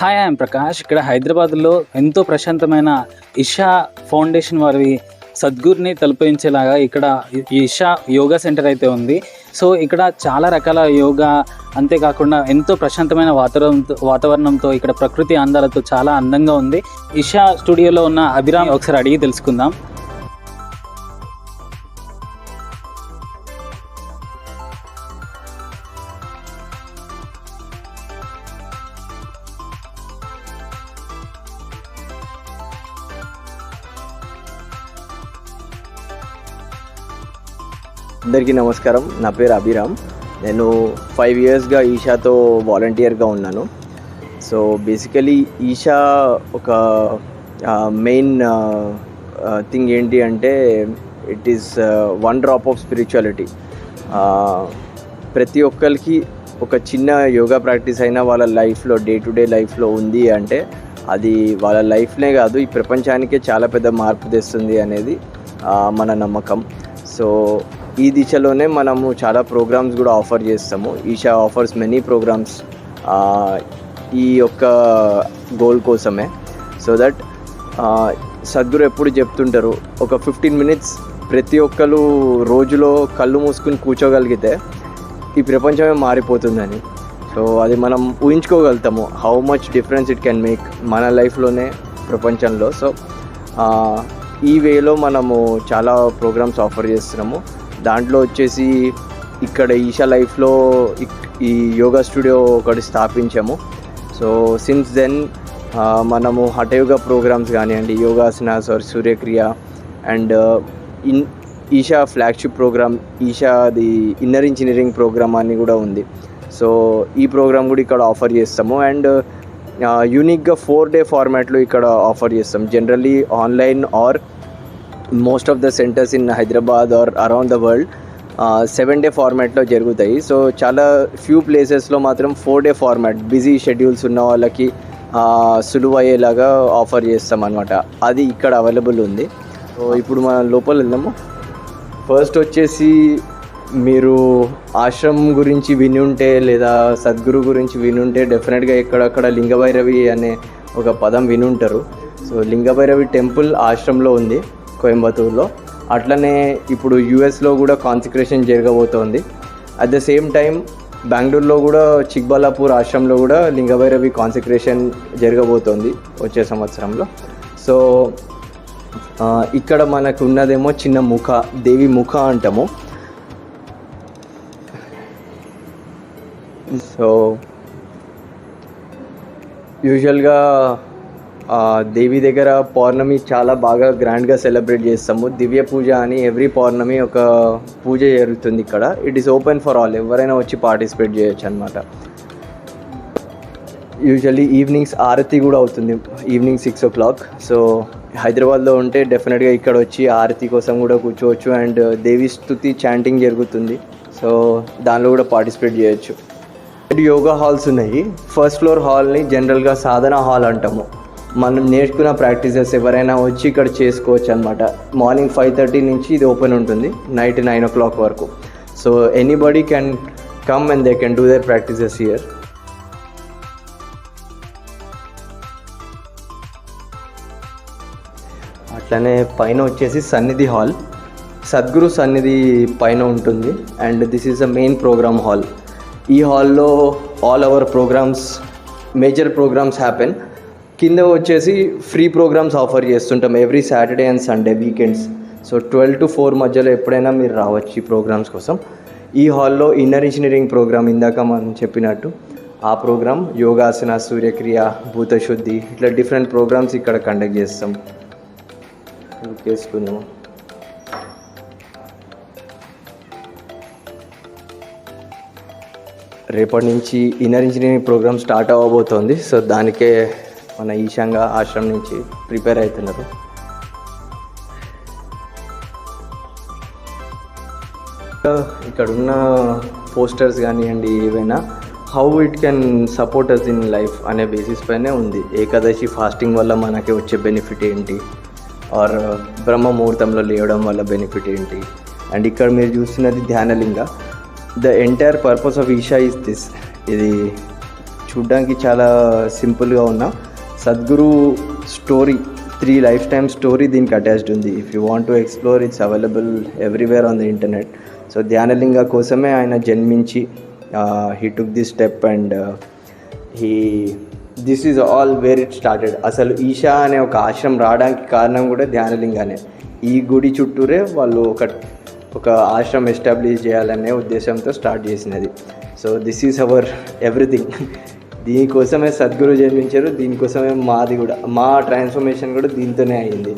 Hi I'm Prakash. ఇక్కడ హైదరాబాద్లో ఎంతో ప్రశాంతమైన ఇషా ఫౌండేషన్ వారి సద్గురిని తలపించేలాగా ఇక్కడ ఇషా యోగా సెంటర్ అయితే ఉంది. సో ఇక్కడ చాలా రకాల యోగా అంతేకాకుండా ఎంతో ప్రశాంతమైన వాతావరణంతో వాతావరణంతో ఇక్కడ ప్రకృతి అందాలతో చాలా అందంగా ఉంది. ఇషా స్టూడియోలో ఉన్న అభిరామ్ ఒకసారి అడిగి తెలుసుకుందాం. అందరికీ నమస్కారం. నా పేరు అభిరామ్. నేను ఫైవ్ ఇయర్స్గా ఈషాతో వాలంటీర్గా ఉన్నాను. సో బేసికలీ ఈషా ఒక మెయిన్ థింగ్ ఏంటి అంటే it is one drop of spirituality ప్రతి ఒక్కరికి ఒక చిన్న యోగా ప్రాక్టీస్ అయినా వాళ్ళ లైఫ్లో డే టు డే లైఫ్లో ఉంది అంటే అది వాళ్ళ లైఫ్నే కాదు ఈ ప్రపంచానికే చాలా పెద్ద మార్పు తెస్తుంది అనేది మన నమ్మకం. సో ఈ దిశలోనే మనము చాలా ప్రోగ్రామ్స్ కూడా ఆఫర్ చేస్తాము. ఈషా ఆఫర్స్ మెనీ ప్రోగ్రామ్స్ ఈ యొక్క గోల్ కోసమే. సో దట్ సద్గురు ఎప్పుడు చెప్తుంటారు ఒక ఫిఫ్టీన్ మినిట్స్ ప్రతి ఒక్కరు రోజులో కళ్ళు మూసుకుని కూర్చోగలిగితే ఈ ప్రపంచమే మారిపోతుందని. సో అది మనం ఊహించుకోగలుగుతాము how much difference it can make మన లైఫ్లోనే ప్రపంచంలో. సో ఈ వేలో మనము చాలా ప్రోగ్రామ్స్ ఆఫర్ చేస్తున్నాము. దాంట్లో వచ్చేసి ఇక్కడ ఈషా లైఫ్లో ఈ యోగా స్టూడియో ఒకటి స్థాపించాము. సో సిన్స్ దెన్ మనము హఠయోగా ప్రోగ్రామ్స్ కానివ్వండి yogasanas or Surya Kriya and in Isha flagship programme Isha the inner engineering programme అని కూడా ఉంది. సో ఈ ప్రోగ్రామ్ కూడా ఇక్కడ ఆఫర్ చేస్తాము అండ్ యూనిక్గా ఫోర్ డే ఫార్మాట్లో ఇక్కడ ఆఫర్ చేస్తాం. Generally online or most of the centres in Hyderabad or around the world seven day ఫార్మాట్లో జరుగుతాయి. సో చాలా ఫ్యూ ప్లేసెస్లో మాత్రం four day format busy schedules ఉన్న వాళ్ళకి సులువయ్యేలాగా సులువు అయ్యేలాగా ఆఫర్ చేస్తాం అనమాట అది ఇక్కడ అవైలబుల్ ఉంది. సో ఇప్పుడు మనం లోపల వెళ్దాము. ఫస్ట్ వచ్చేసి మీరు ఆశ్రమం గురించి విని ఉంటే లేదా సద్గురు గురించి విని ఉంటే డెఫినెట్గా ఎక్కడక్కడ లింగభైరవి అనే ఒక పదం వినుంటారు. సో లింగభైరవి టెంపుల్ ఆశ్రమంలో ఉంది. కోయంబత్తూరులో. అట్లనే ఇప్పుడు యూఎస్లో కూడా కాన్సిక్రేషన్ జరగబోతోంది. అట్ ద సేమ్ టైం బెంగళూరులో కూడా చిక్బల్లాపూర్ ఆశ్రమంలో కూడా లింగభైరవి కాన్సిక్రేషన్ జరగబోతోంది వచ్చే సంవత్సరంలో. సో ఇక్కడ మనకు ఉన్నదేమో చిన్న ముఖ దేవి ముఖ అంటాము. సో యూజువల్గా దేవి దగ్గర పౌర్ణమి చాలా బాగా గ్రాండ్గా సెలబ్రేట్ చేస్తాము. దివ్య పూజ అని ఎవ్రీ పౌర్ణమి ఒక పూజ జరుగుతుంది ఇక్కడ. It is open for all ఎవరైనా వచ్చి పార్టిసిపేట్ చేయొచ్చు అనమాట యూజువల్లీ ఈవినింగ్స్ ఆరతి కూడా అవుతుంది. Evening six o'clock so హైదరాబాద్లో ఉంటే డెఫినెట్గా ఇక్కడ వచ్చి ఆరతి కోసం కూడా కూర్చోవచ్చు అండ్ దేవి స్తుతి చాంటింగ్ జరుగుతుంది. సో దానిలో కూడా పార్టిసిపేట్ చేయొచ్చు. రెండు యోగా హాల్స్ ఉన్నాయి ఫస్ట్ ఫ్లోర్ హాల్ని జనరల్గా సాధన హాల్ అంటాము. మనం నేర్చుకున్న ప్రాక్టీసెస్ ఎవరైనా వచ్చి ఇక్కడ చేసుకోవచ్చు అనమాట మార్నింగ్ ఫైవ్ థర్టీ నుంచి ఇది ఓపెన్ ఉంటుంది నైట్ నైన్ ఓ క్లాక్ వరకు. So anybody can come and they can do the practices here. అట్లనే పైన వచ్చేసి సన్నిధి హాల్. సద్గురు సన్నిధి పైన ఉంటుంది and this is a main programme hall. ఈ హాల్లో all our programmes major programmes happen. కింద వచ్చేసి ఫ్రీ ప్రోగ్రామ్స్ ఆఫర్ చేస్తుంటాం every Saturday and Sunday weekends. So twelve to four మధ్యలో ఎప్పుడైనా మీరు రావచ్చు ఈ ప్రోగ్రామ్స్ కోసం. ఈ హాల్లో ఇన్నర్ ఇంజనీరింగ్ ప్రోగ్రామ్ ఇందాక మనం చెప్పినట్టు ఆ ప్రోగ్రామ్ యోగాసన సూర్యక్రియ భూతశుద్ధి ఇట్లా డిఫరెంట్ ప్రోగ్రామ్స్ ఇక్కడ కండక్ట్ చేస్తాం. చేసుకుందాము రేపటి నుంచి ఇన్నర్ ఇంజనీరింగ్ ప్రోగ్రామ్ స్టార్ట్ అవ్వబోతోంది సో దానికే మన ఈశాంగ ఆశ్రమం నుంచి ప్రిపేర్ అవుతున్నారు. ఇక్కడ ఉన్న పోస్టర్స్ కానివ్వండి ఏవైనా how it can support us in life అనే బేసిస్ పైనే ఉంది. ఏకాదశి ఫాస్టింగ్ వల్ల మనకి వచ్చే బెనిఫిట్ ఏంటి? ఆర్ బ్రహ్మ ముహూర్తంలో లేవడం వల్ల బెనిఫిట్ ఏంటి? అండ్ ఇక్కడ మీరు చూస్తున్నది Dhyanalinga. The entire purpose of Isha is this ఇది చూడ్డానికి చాలా సింపుల్గా ఉన్నా Sadhguru story three lifetime story దీనికి అటాచ్డ్ ఉంది. If you want to explore it's available everywhere on the internet so Dhyanalinga కోసమే ఆయన జన్మించి he took the step and he this is all where it started అసలు ఈషా అనే ఒక ఆశ్రమం రావడానికి కారణం కూడా ధ్యానలింగానే. ఈ గుడి చుట్టూరే వాళ్ళు ఒక ఒక ఆశ్రమం ఎస్టాబ్లిష్ చేయాలనే ఉద్దేశంతో స్టార్ట్ చేసినది. So this is our everything దీనికోసమే సద్గురు జన్మించారు దీనికోసమే మాది కూడా మా ట్రాన్స్ఫర్మేషన్ కూడా దీంతోనే అయింది.